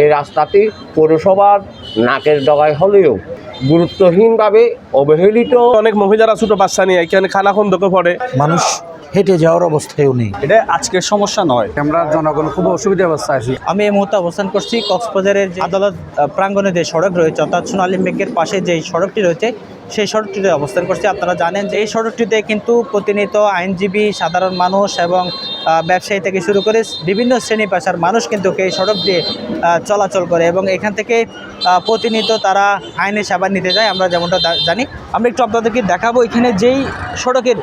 এই রাস্তাটি পৌরসভার নাকের ডগায় হলেও গুরুত্বহীনভাবে অবহেলিত। অনেক মহিলারা ছোট বাচ্চা নিয়ে এখানে খানা খন্দকে পড়ে। মানুষ হেঁটে যাওয়ার অবস্থায়ও নেই। এটা আজকের সমস্যা নয়। আমরা জনগণ খুব অসুবিধা অবস্থা আছি। আমি এই মুহূর্তে অবস্থান করছি কক্সবাজারের যে আদালত প্রাঙ্গণে যে সড়ক রয়েছে অর্থাৎ সোনালী ব্যাংকের পাশে যে সড়কটি রয়েছে সেই সড়কটিতে অবস্থান করছি। আপনারা জানেন যে এই সড়কটিতে কিন্তু প্রতিনিয়ত আইনজীবী সাধারণ মানুষ এবং ব্যবসায়ী থেকে শুরু করে বিভিন্ন শ্রেণি পেশার মানুষ কিন্তু এই সড়ক দিয়ে চলাচল করে এবং এখান থেকে প্রতিনিয়ত তারা আইনের সেবা নিতে যায়। আমরা যেমনটা জানি। আমরা একটু আপনাদেরকে দেখাবো এখানে যেই সড়কের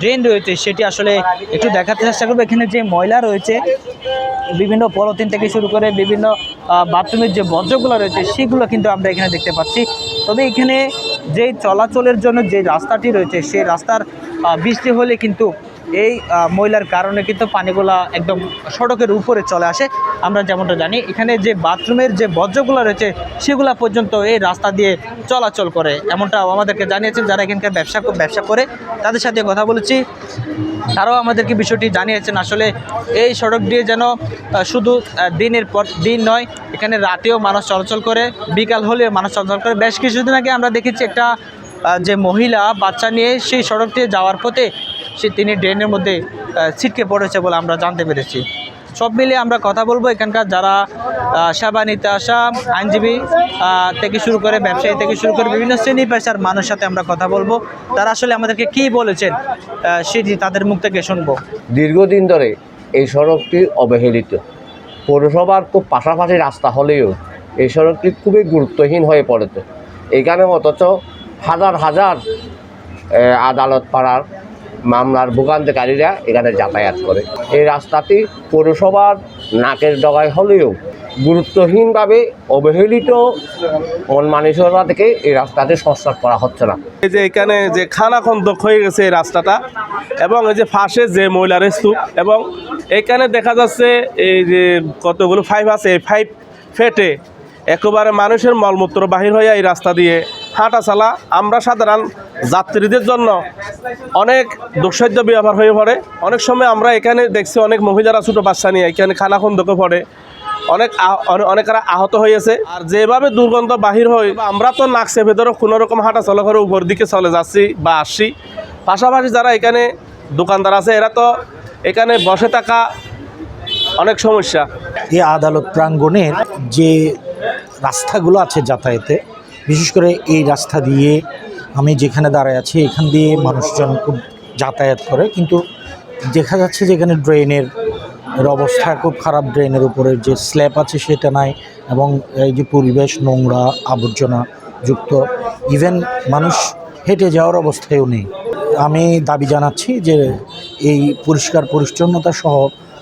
ড্রেন রয়েছে সেটি আসলে একটু দেখাতে চেষ্টা করব। এখানে যে ময়লা রয়েছে, বিভিন্ন পলিথিন থেকে শুরু করে বিভিন্ন বাথরুমের যে বর্জ্যগুলো রয়েছে, সেগুলো কিন্তু আমরা এখানে দেখতে পাচ্ছি। তবে এখানে যে চলাচলের জন্য যে রাস্তাটি রয়েছে, সেই রাস্তার বৃষ্টি হলে কিন্তু এই ময়লার কারণে কিন্তু পানিগুলা একদম সড়কের উপরে চলে আসে। আমরা যেমনটা জানি, এখানে যে বাথরুমের যে বর্জ্যগুলো রয়েছে, সেগুলা পর্যন্ত এই রাস্তা দিয়ে চলাচল করে। এমনটাও আমাদেরকে জানিয়েছেন যারা এখানকার ব্যবসা ব্যবসা করে। তাদের সাথে কথা বলেছি। তারাও আমাদেরকে বিষয়টি জানিয়েছেন আসলে এই সড়ক দিয়ে যেন শুধু দিনের পর দিন নয়, এখানে রাতেও মানুষ চলাচল করে, বিকাল হলেও মানুষ চলাচল করে। বেশ কিছুদিন আগে আমরা দেখেছি একটা যে মহিলা বাচ্চা নিয়ে সেই সড়ক দিয়ে যাওয়ার পথে সে তিনি ড্রেনের মধ্যে ছিটকে পড়েছে বলে আমরা জানতে পেরেছি। সব মিলিয়ে আমরা কথা বলব এখানকার যারা সেবা নিতে আসা আইনজীবী থেকে শুরু করে ব্যবসায়ী থেকে শুরু করে বিভিন্ন শ্রেণি পেশার মানুষের সাথে আমরা কথা বলব। তারা আসলে আমাদেরকে কী বলেছেন সেটি তাদের মুখ থেকে শুনব। দীর্ঘদিন ধরে এই সড়কটি অবহেলিত। পৌরসভার খুব পাশাপাশি রাস্তা হলেও এই সড়কটি খুবই গুরুত্বহীন হয়ে পড়েছে। এখানে অথচ হাজার হাজার আদালত পাড়ার মামলার ভোগান্তিকারীরা এখানে যাতায়াত করে। এই রাস্তাটি পৌরসভার নাকের ডগায় হলেও গুরুত্বহীনভাবে অবহেলিত মন মানসিকতা থেকে এই রাস্তাটি সংস্কার করা হচ্ছে না। এই যে এখানে যে খানা খন্দক হয়ে গেছে এই রাস্তাটা এবং এই যে ফাঁসে যে মহিলার স্তূপ এবং এখানে দেখা যাচ্ছে এই যে কতগুলো ফাইভ আছে, এই ফাইভ ফেটে একেবারে মানুষের মলমূত্র বাহির হয়ে এই রাস্তা দিয়ে হাঁটা চালা আমরা সাধারণ যাত্রীদের জন্য অনেক দুঃসাধ্য ব্যবহার হয়ে পড়ে। অনেক সময় আমরা এখানে দেখছি অনেক মহিলারা ছোটো বাচ্চা নিয়ে এখানে খানা খন্দকে পড়ে। অনেক অনেকেরা আহত হয়েছে। আর যেভাবে দুর্গন্ধ বাহির হয়, আমরা তো নাকছে ভেতরে কোনো রকম হাঁটা চলা করে উপর দিকে চলে যাচ্ছি বা আসছি। পাশাপাশি যারা এখানে দোকানদার আছে, এরা তো এখানে বসে থাকা অনেক সমস্যা। এই আদালত প্রাঙ্গণের যে রাস্তাগুলো আছে যাতায়াতে বিশেষ করে এই রাস্তা দিয়ে আমি যেখানে দাঁড়ায় আছি, এখান দিয়ে মানুষজন খুব যাতায়াত করে। কিন্তু দেখা যাচ্ছে যে এখানে ড্রেনের অবস্থা খুব খারাপ ড্রেনের উপরে। যে স্ল্যাব আছে সেটা নাই এবং এই যে পরিবেশ, নোংরা, আবর্জনা যুক্ত, ইভেন মানুষ হেঁটে যাওয়ার অবস্থায়ও নেই। আমি দাবি জানাচ্ছি যে এই পরিষ্কার পরিচ্ছন্নতা সহ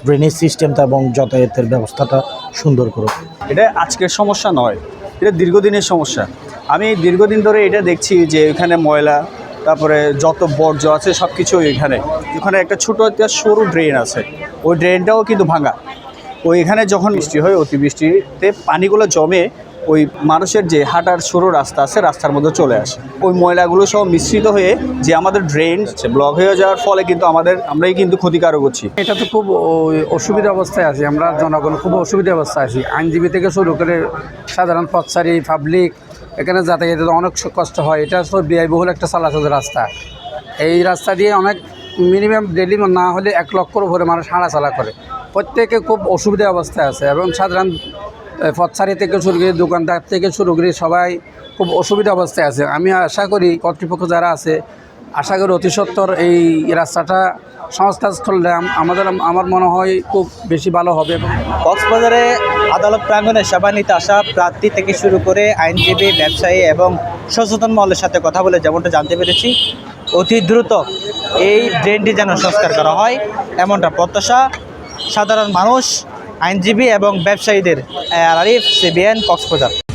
ড্রেনেজ সিস্টেমটা এবং যাতায়াতের ব্যবস্থাটা সুন্দর করুক। এটা আজকের সমস্যা নয়, এটা দীর্ঘদিনের সমস্যা। আমি দীর্ঘদিন ধরে এটা দেখছি যে এখানে ময়লা, তারপরে যত বর্জ্য আছে সব কিছু এখানে। ওখানে একটা ছোটো একটা সরু ড্রেন আছে। ওই ড্রেনটাও কিন্তু ভাঙা। ওই এখানে যখন বৃষ্টি হয়, অতিবৃষ্টিতে পানিগুলো জমে ওই মানুষের যে হাঁটার সরু রাস্তা আছে, রাস্তার মধ্যে চলে আসে। ওই ময়লাগুলো সব মিশ্রিত হয়ে যে আমাদের ড্রেন ব্লক হয়ে যাওয়ার ফলে কিন্তু আমাদের, আমরাই কিন্তু ক্ষতিকারক হচ্ছি। এটা তো খুব অসুবিধা অবস্থায় আছি। আমরা জনগণ খুব অসুবিধা অবস্থায় আছি। আইনজীবী থেকে শুরু করে সাধারণ পথচারী পাবলিক এখানে যাতায়াতে অনেক কষ্ট হয়, এটা তো ব্যয়বহুল একটা চালাচল রাস্তা। এই রাস্তা দিয়ে অনেক মিনিমাম ডেলি না হলে এক লক্ষর উপরে মানুষ হাঁড়াচালা করে। প্রত্যেকে খুব অসুবিধা অবস্থায় আছে এবং সাধারণ পথসারি থেকে শুরু করে দোকানদার থেকে শুরু করে সবাই খুব অসুবিধা অবস্থায় আছে। আমি আশা করি কর্তৃপক্ষ যারা আছে আশা করি অতি সত্বর এই রাস্তাটা করলে আম- আমাদের, আমার মনে হয় খুব বেশি ভালো হবে কক্সবাজারে আদালত প্রাঙ্গণে সেবা নিতে আসা প্রার্থী থেকে শুরু করে আইনজীবী, ব্যবসায়ী এবং সচেতন মহলের সাথে কথা বলে যেমনটা জানতে পেরেছি, অতি দ্রুত এই ড্রেনটি যেন সংস্কার করা হয়। এমনটা প্রত্যাশা। সাধারণ মানুষ, আইনজীবী এবং ব্যবসায়ীদের আরিফ, সিবিএন, কক্সবাজার।